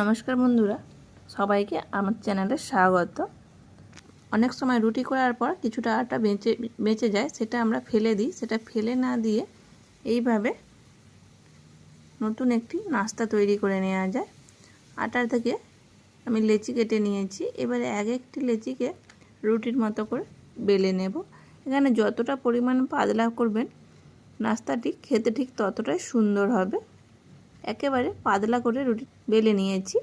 নমস্কার বন্ধুরা, সবাইকে আমার চ্যানেলে স্বাগত। অনেক সময় রুটি করার পর কিছুটা আটা বেঁচে বেঁচে যায়, সেটা আমরা ফেলে দিই। সেটা ফেলে না দিয়ে এইভাবে নতুন একটি নাস্তা তৈরি করে নেওয়া যায়। আটার থেকে আমি লেচি কেটে নিয়েছি। এবারে এক একটি লেচিকে রুটির মতো করে বেলে নেব। এখানে যতটা পরিমাণ পাতলা করবেন, নাস্তাটি খেতে ঠিক ততটাই সুন্দর হবে। একেবারে পাতলা করে রুটি বেলে নিয়েছি।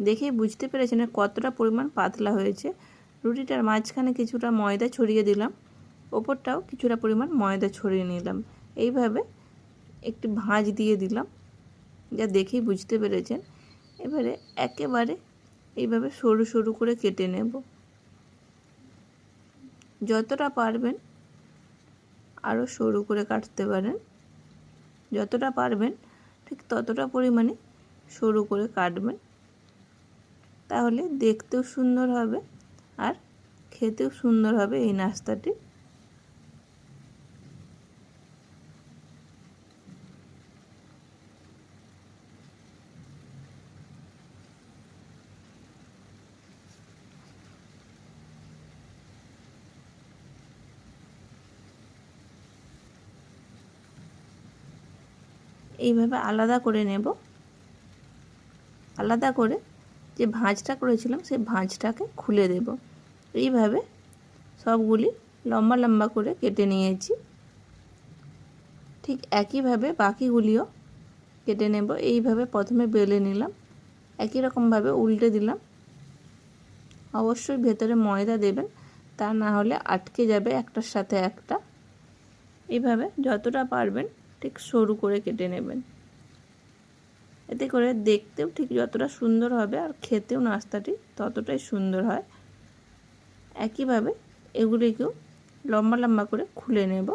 দেখেই বুঝতে পেরেছেন কতটা পরিমাণ পাতলা হয়েছে। রুটিটার মাঝখানে কিছুটা ময়দা ছড়িয়ে দিলাম। ওপরটাও কিছুটা পরিমাণ ময়দা ছড়িয়ে নিলাম। এইভাবে একটি ভাঁজ দিয়ে দিলাম। যা দেখেই বুঝতে পেরেছেন। এবারে একেবারে এইভাবে সরু সরু করে কেটে নেব। যতটা পারবেন আরও সরু করে কাটতে পারেন। যতটা পারবেন ঠিক ততটা পরিমাণে সরু করে কাটবেন। তাহলে দেখতেও সুন্দর হবে আর খেতেও সুন্দর হবে এই নাস্তাটি। এইভাবে আলাদা করে নেব। আলাদা করে যে ভাঁজটা করেছিলাম, সেই ভাঁজটাকে খুলে দেব। এইভাবে সবগুলি লম্বা লম্বা করে কেটে নিয়েছি। ঠিক একইভাবে বাকিগুলিও কেটে নেব। এইভাবে প্রথমে বেলে নিলাম। একই রকমভাবে উল্টে দিলাম। অবশ্যই ভেতরে ময়দা দেবেন, তা না হলে আটকে যাবে একটার সাথে একটা। এইভাবে যতটা পারবেন ঠিক সরু করে কেটে নেবেন। এতে করে দেখতেও ঠিক যতটা সুন্দর হবে আর খেতেও নাস্তাটি ততটাই সুন্দর হয়। একইভাবে এগুলিকেও লম্বা লম্বা করে খুলে নেব।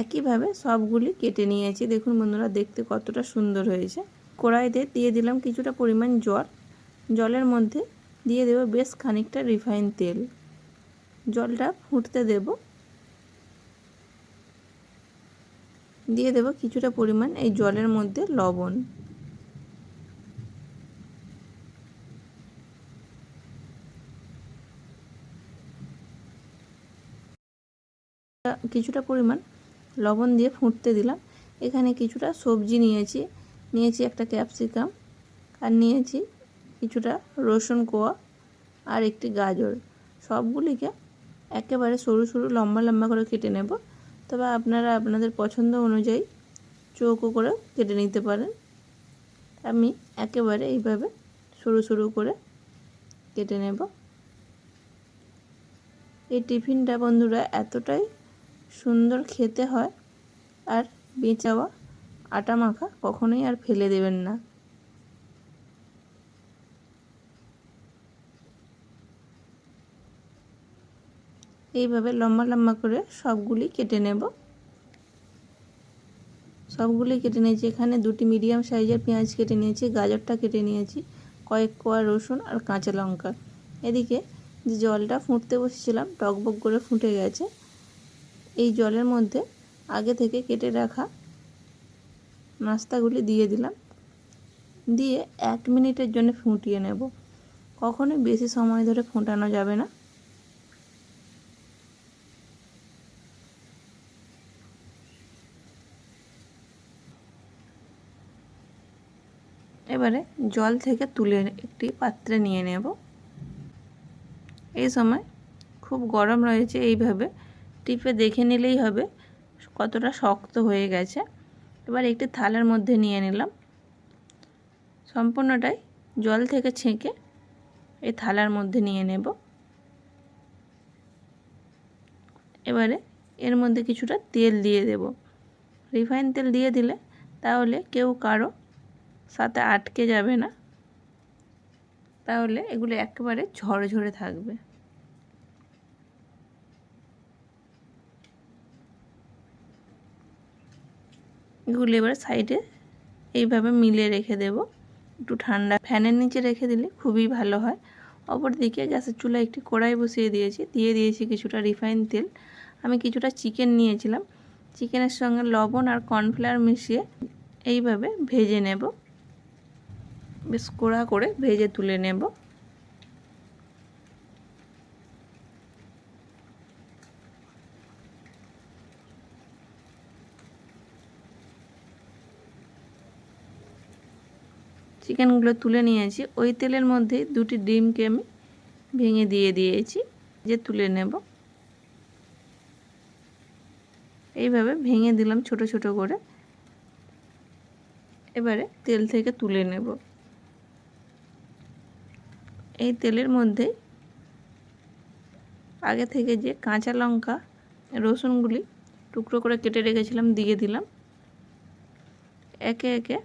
একইভাবে সবগুলি কেটে নিয়েছি। দেখুন বন্ধুরা, দেখতে কতটা সুন্দর হয়েছে। কড়াইতে দিয়ে দিলাম কিছুটা পরিমাণ জল। জলের মধ্যে দিয়ে দেব বেশ খানিকটা রিফাইন তেল। জলটা ফুটতে দেব। দিয়ে দেব কিছুটা পরিমাণ এই জলের মধ্যে লবণ। কিছুটা পরিমাণ লবণ দিয়ে ফুটতে দিলাম। এখানে কিছুটা সবজি নিয়েছি। নিয়েছি একটা ক্যাপসিকাম আর নিয়েছি কিছুটা রসুন কোয়া আর একটি গাজর। সবগুলিকে একেবারে সরু সরু, লম্বা লম্বা করে কেটে নেব। তবে আপনারা আপনাদের পছন্দ অনুযায়ী চৌকো করে কেটে নিতে পারেন। আমি একেবারে এইভাবে সরু সরু করে কেটে নেব। এই টিফিনটা বন্ধুরা এতটাই সুন্দর খেতে হয়, আর বেঁচাওয়া আটা মাখা কখনোই আর ফেলে দেবেন না। এইভাবে লম্বা লম্বা করে সবগুলি কেটে নেব। সবগুলি কেটে নিয়েছি। এখানে দুটি মিডিয়াম সাইজের পেঁয়াজ কেটে নিয়েছি, গাজরটা কেটে নিয়েছি, কয়েক কোয়া রসুন আর কাঁচা লঙ্কা। এদিকে যে জলটা ফুটতে বসেছিলাম টকবক করে ফুটে গেছে। এই জলের মধ্যে আগে থেকে কেটে রাখা নাস্তাগুলি দিয়ে দিলাম। দিয়ে এক মিনিটের জন্য ফুটিয়ে নেব। কখনোই বেশি সময় ধরে ফোটানো যাবে না। এবারে জল থেকে তুলে একটি পাত্রে নিয়ে নেব। এই সময় খুব গরম রয়েছে, এইভাবে টিপে দেখে নিলেই হবে কতটা শক্ত হয়ে গেছে। এবার একটি থালার মধ্যে নিয়ে নিলাম। সম্পূর্ণটাই জল থেকে ছেঁকে এই থালার মধ্যে নিয়ে নেব। এবারে এর মধ্যে কিছুটা তেল দিয়ে দেব। রিফাইন তেল দিয়ে দিলে তাহলে কেউ কারও সাথে আটকে যাবে না। তাহলে এগুলো একেবারে ঝরে ঝরে থাকবে। এগুলো এবার সাইডে এইভাবে মিলে রেখে দেব। একটু ঠান্ডা ফ্যানের নিচে রেখে দিলে খুবই ভালো হয়। অপর দিকে গ্যাসের চুলায় একটি কড়াই বসিয়ে দিয়েছি। দিয়ে দিয়েছি কিছুটা রিফাইন তেল। আমি কিছুটা চিকেন নিয়েছিলাম। চিকেনের সঙ্গে লবণ আর কর্নফ্লাওয়ার মিশিয়ে এইভাবে ভেজে নেব। বেশ কড়া করে ভেজে তুলে নেব। চিকেনগুলো তুলে নিয়েছি। ওই তেলের মধ্যে দুটি ডিমকে আমি ভেঙে দিয়ে দিয়েছি। যে তুলে নেব। এইভাবে ভেঙে দিলাম ছোট ছোট করে। এবারে তেল থেকে তুলে নেব। এই তেলের মধ্যে আগে থেকে যে কাঁচা লঙ্কা, রসুনগুলি টুকরো করে কেটে রেখেছিলাম, দিয়ে দিলাম। একে একে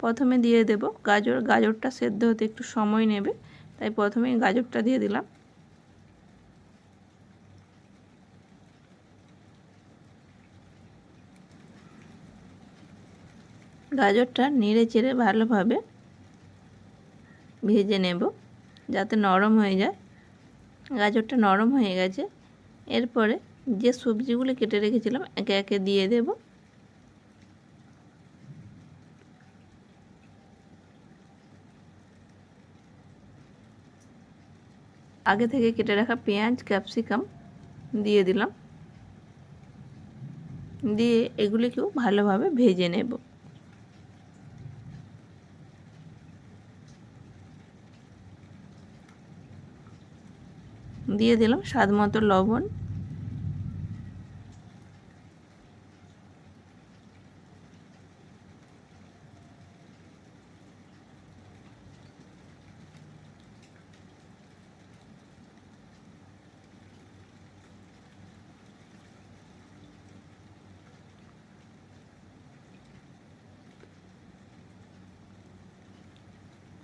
প্রথমে দিয়ে দেব। গাজর, গাজরটা সেদ্ধ হতে একটু সময় নেবে, তাই প্রথমেই গাজরটা দিয়ে দিলাম। গাজরটা নেড়ে চেড়ে ভালোভাবে ভেজে নেব। যাতে নরম হয়ে যায়। গাজরটা নরম হয়ে গেছে। এরপরে যে সবজিগুলো কেটে রেখেছিলাম, একে একে দিয়ে দেব। আগে থেকে কেটে রাখা পেঁয়াজ, ক্যাপসিকাম দিয়ে দিলাম। দিয়ে এগুলিকেও ভালোভাবে ভেজে নেব। দিয়ে দিলাম স্বাদ মতো লবণ।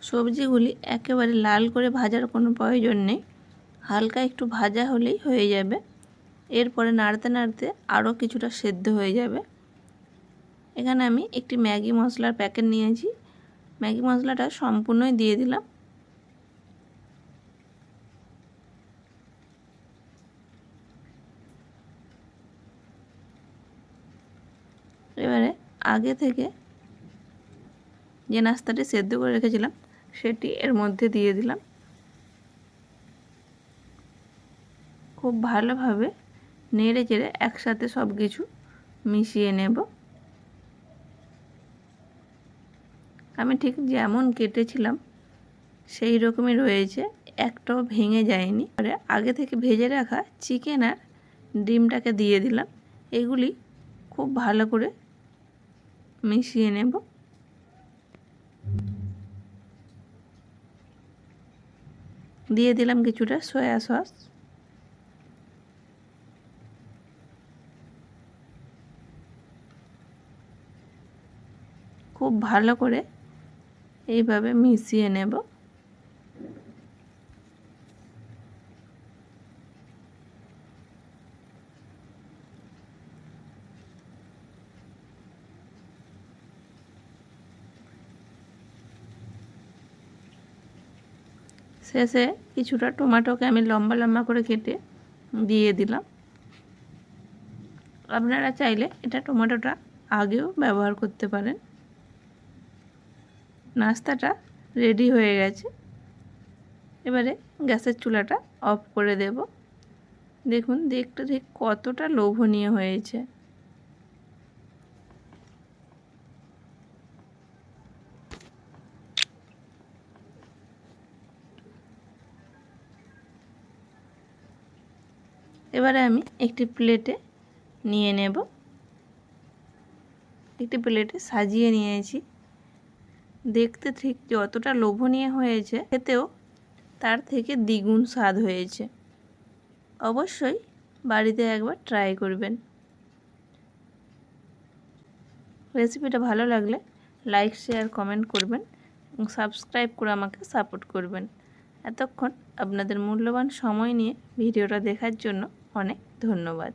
সবজিগুলি একেবারে লাল করে ভাজার কোনো প্রয়োজন নেই। হালকা একটু ভাজা হলেই হয়ে যাবে। এরপরে নাড়তে নাড়তে আরও কিছুটা সেদ্ধ হয়ে যাবে। এখানে আমি একটি ম্যাগি মশলার প্যাকেট নিয়েছি। ম্যাগি মশলাটা সম্পূর্ণই দিয়ে দিলাম। এবারে আগে থেকে যে নাস্তাটি সেদ্ধ করে রেখেছিলাম, সেটি এর মধ্যে দিয়ে দিলাম। খুব ভালোভাবে নেড়ে চেড়ে একসাথে সব কিছু মিশিয়ে নেব। আমি ঠিক যেমন কেটেছিলাম, সেই রকমই রয়েছে। একটাও ভেঙে যায়নি। পরে আগে থেকে ভেজে রাখা চিকেন আর ডিমটাকে দিয়ে দিলাম। এগুলি খুব ভালো করে মিশিয়ে নেব। দিয়ে দিলাম কিছুটা সয়া সস। খুব ভালো করে এইভাবে মিশিয়ে নেব। শেষে কিছুটা টমেটোকে আমি লম্বা লম্বা করে কেটে দিয়ে দিলাম। আপনারা চাইলে এটা টমেটোটা আগেও ব্যবহার করতে পারেন। নাস্তাটা রেডি হয়ে গেছে। এবারে গ্যাসের চুলাটা অফ করে দেব। দেখুন, দেখতে ঠিক কতটা লোভনীয় হয়েছে। এবারে আমি একটি প্লেটে নিয়ে নেব। একটি প্লেটে সাজিয়ে নিয়েছি। দেখতে ঠিক যতটা লোভনীয় হয়েছে, খেতেও তার থেকে দ্বিগুণ স্বাদ হয়েছে। অবশ্যই বাড়িতে একবার ট্রাই করবেন। রেসিপিটা ভালো লাগলে লাইক শেয়ার কমেন্ট করবেন এবং সাবস্ক্রাইব করে আমাকে সাপোর্ট করবেন। এতক্ষণ আপনাদের মূল্যবান সময় নিয়ে ভিডিওটা দেখার জন্য অনেক ধন্যবাদ।